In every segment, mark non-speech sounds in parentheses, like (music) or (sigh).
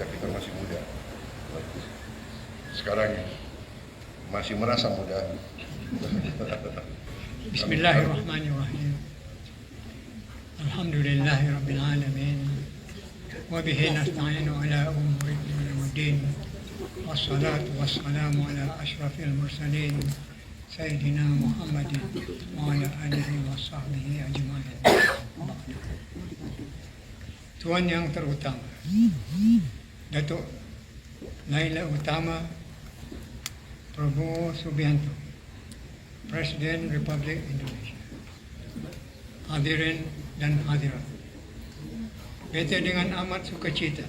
sejak kita masih muda. Sekarang masih merasa muda. Bismillahirrahmanirrahim. Alhamdulillahi Rabbil Alamin. وبه نستعين على أمور الدين والدين والصلاة والسلام على أشرف المرسلين سيدنا محمد وعلى آله وصحبه أجمعين Tuan yang terutama Datuk Laila Utama Prabowo Subianto Presiden Republik Indonesia Hadirin dan hadirat Beta dengan amat sukacita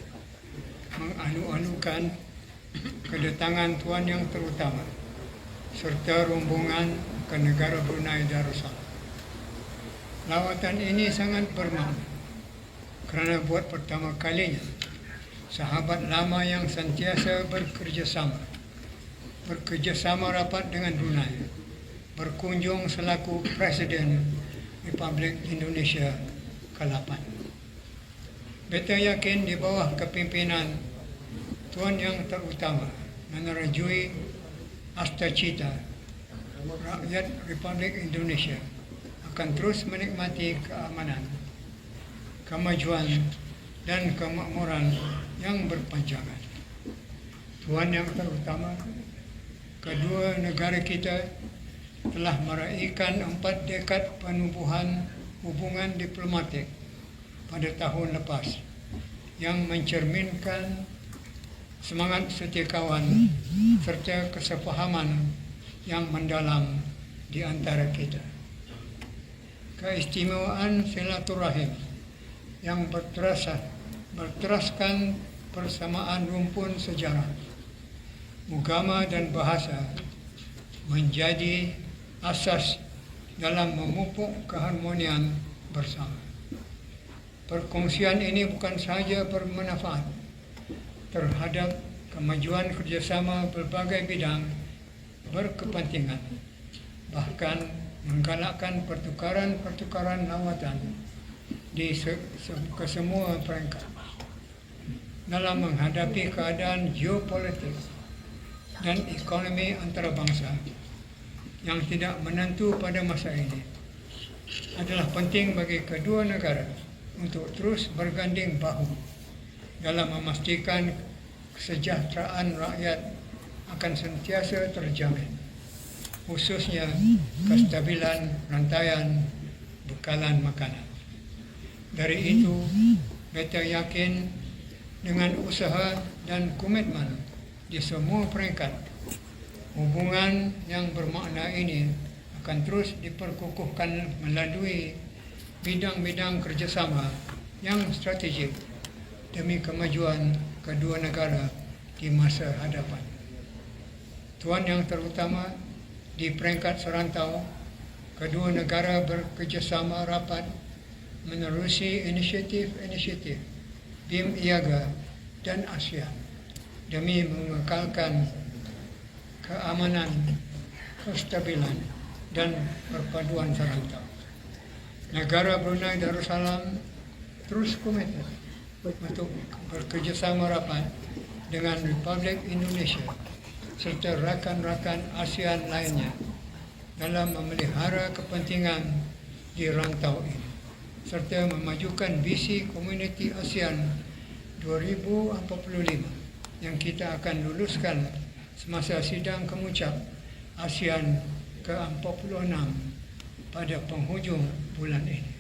mengalu-alukan (clears throat) kedatangan tuan yang terutama serta rombongan ke negara Brunei Darussalam. Lawatan ini sangat bermakna kerana buat pertama kalinya sahabat lama yang sentiasa bekerjasama bekerjasama rapat dengan Brunei berkunjung selaku Presiden Republik Indonesia ke-8. Beta yakin di bawah kepimpinan Tuan Yang Terutama menerajui asta cita rakyat Republik Indonesia akan terus menikmati keamanan, kemajuan dan kemakmuran yang berpanjangan. Tuan Yang Terutama, kedua negara kita telah meraihkan empat dekad penubuhan hubungan diplomatik pada tahun lepas yang mencerminkan semangat setia kawan serta kesepahaman yang mendalam di antara kita. Keistimewaan silaturahim yang berterasa berteraskan persamaan rumpun sejarah, agama dan bahasa menjadi asas dalam memupuk keharmonian bersama. Perkongsian ini bukan sahaja bermanfaat terhadap kemajuan kerjasama berbagai bidang berkepentingan, bahkan menggalakkan pertukaran-pertukaran lawatan di se- se- kesemua peringkat dalam menghadapi keadaan geopolitik dan ekonomi antarabangsa yang tidak menentu pada masa ini adalah penting bagi kedua negara untuk terus berganding bahu dalam memastikan kesejahteraan rakyat akan sentiasa terjamin khususnya kestabilan rantaian bekalan makanan. Dari itu, beta yakin dengan usaha dan komitmen di semua peringkat, hubungan yang bermakna ini akan terus diperkukuhkan melalui bidang-bidang kerjasama yang strategik demi kemajuan kedua negara di masa hadapan. Tuan yang terutama di peringkat serantau, kedua negara bekerjasama rapat menerusi inisiatif-inisiatif BIM IAGA dan ASEAN demi mengekalkan keamanan, kestabilan dan perpaduan serantau. Negara Brunei Darussalam terus komitmen untuk bekerjasama rapat dengan Republik Indonesia serta rakan-rakan ASEAN lainnya dalam memelihara kepentingan di rantau ini serta memajukan visi komuniti ASEAN 2045 yang kita akan luluskan semasa sidang kemuncak ASEAN ke-46 pada penghujung bulan ini.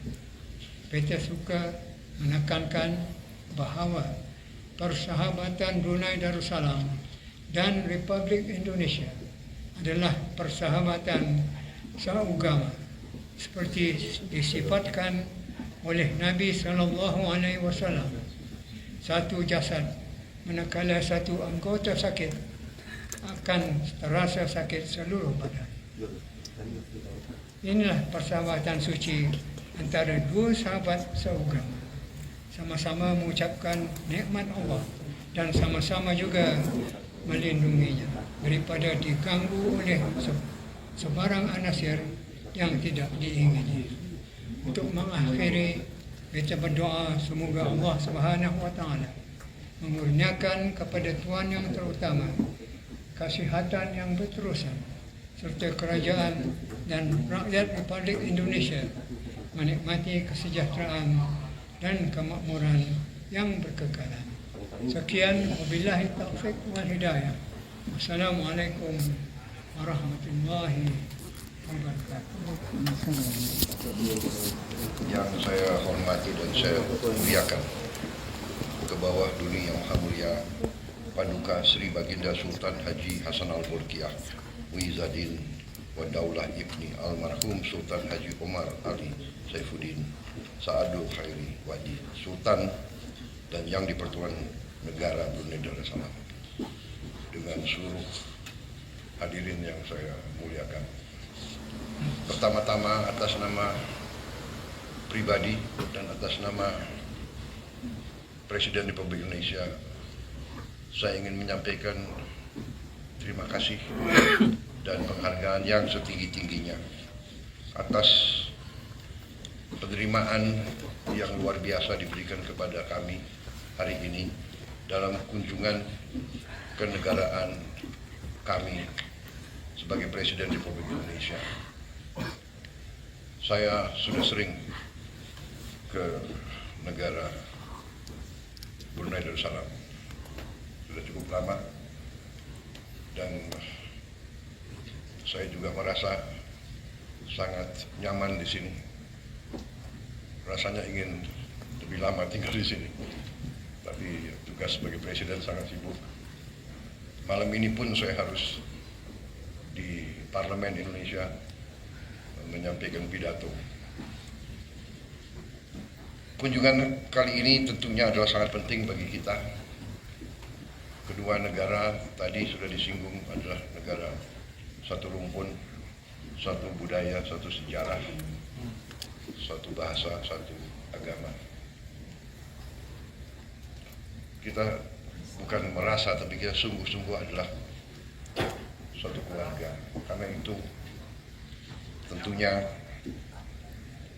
PT suka menekankan bahawa persahabatan Brunei Darussalam dan Republik Indonesia adalah persahabatan seagama seperti disifatkan oleh Nabi sallallahu alaihi wasallam. Satu jasad manakala satu anggota sakit akan terasa sakit seluruh badan. Inilah persahabatan suci antara dua sahabat seagama. Sama-sama mengucapkan nikmat Allah dan sama-sama juga melindunginya daripada diganggu oleh se- sebarang anasir yang tidak diingini. Untuk mengakhiri kita berdoa semoga Allah Subhanahu wa taala memurniakan kepada Tuhan yang terutama, kesehatan yang berterusan, serta kerajaan dan rakyat Republik Indonesia menikmati kesejahteraan dan kemakmuran yang berkekalan. Sekian, wabillahi taufik wal hidayah. Wassalamualaikum warahmatullahi wabarakatuh. Yang saya hormati dan saya muliakan ke bawah dunia yang mulia Paduka Sri Baginda Sultan Haji Hasan Al Bolkiah Muizzadin wa Daulah Ibni Almarhum Sultan Haji Omar Ali Saifuddin Saadul Khairi Wadi Sultan dan yang dipertuan negara Brunei Darussalam dengan seluruh hadirin yang saya muliakan. Pertama-tama atas nama pribadi dan atas nama Presiden Republik Indonesia saya ingin menyampaikan terima kasih dan penghargaan yang setinggi-tingginya atas penerimaan yang luar biasa diberikan kepada kami hari ini dalam kunjungan kenegaraan kami sebagai Presiden Republik Indonesia. Saya sudah sering ke negara Brunei Darussalam sudah cukup lama dan saya juga merasa sangat nyaman di sini. Rasanya ingin lebih lama tinggal di sini, tapi tugas sebagai presiden sangat sibuk. Malam ini pun saya harus di Parlemen Indonesia menyampaikan pidato. Kunjungan kali ini tentunya adalah sangat penting bagi kita. Kedua negara tadi sudah disinggung adalah negara satu rumpun, satu budaya, satu sejarah, satu bahasa, satu agama. Kita bukan merasa tapi kita sungguh-sungguh adalah suatu keluarga. Karena itu tentunya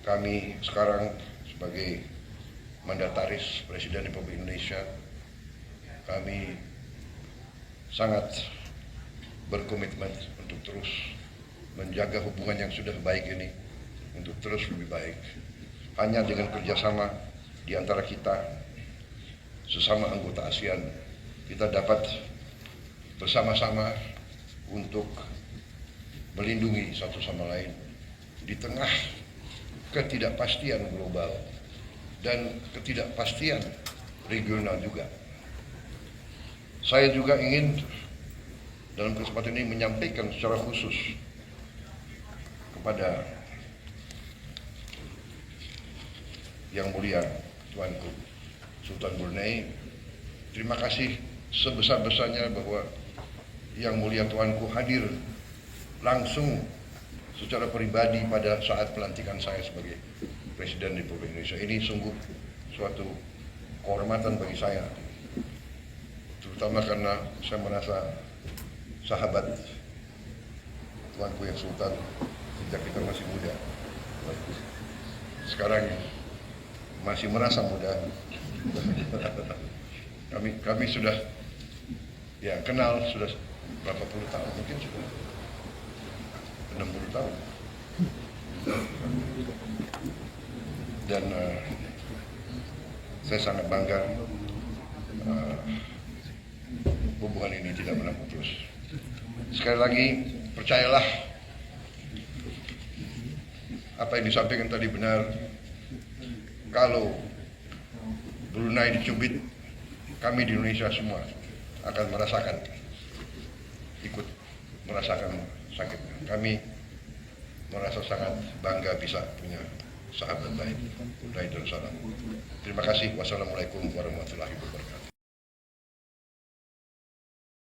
kami sekarang sebagai mandataris Presiden Republik Indonesia kami sangat berkomitmen untuk terus menjaga hubungan yang sudah baik ini untuk terus lebih baik. Hanya dengan kerjasama di antara kita sesama anggota ASEAN kita dapat bersama-sama untuk melindungi satu sama lain di tengah ketidakpastian global dan ketidakpastian regional juga. Saya juga ingin dalam kesempatan ini menyampaikan secara khusus kepada yang mulia Tuanku Sultan Brunei terima kasih sebesar-besarnya bahwa yang mulia Tuanku hadir langsung secara pribadi pada saat pelantikan saya sebagai Presiden Republik Indonesia. Ini sungguh suatu kehormatan bagi saya. Terutama karena saya merasa sahabat Tuanku yang Sultan sejak kita masih muda. Sekarang masih merasa muda. kami kami sudah ya kenal sudah berapa puluh tahun mungkin sudah 60 tahun. Dan uh, saya sangat bangga uh, hubungan ini tidak pernah putus. Sekali lagi, percayalah apa yang disampaikan tadi benar. Kalau Brunei dicubit, kami di Indonesia semua akan merasakan ikut merasakan sakitnya. Kami merasa sangat bangga bisa punya sahabat baik Brunei Darussalam. Terima kasih. Wassalamualaikum warahmatullahi wabarakatuh.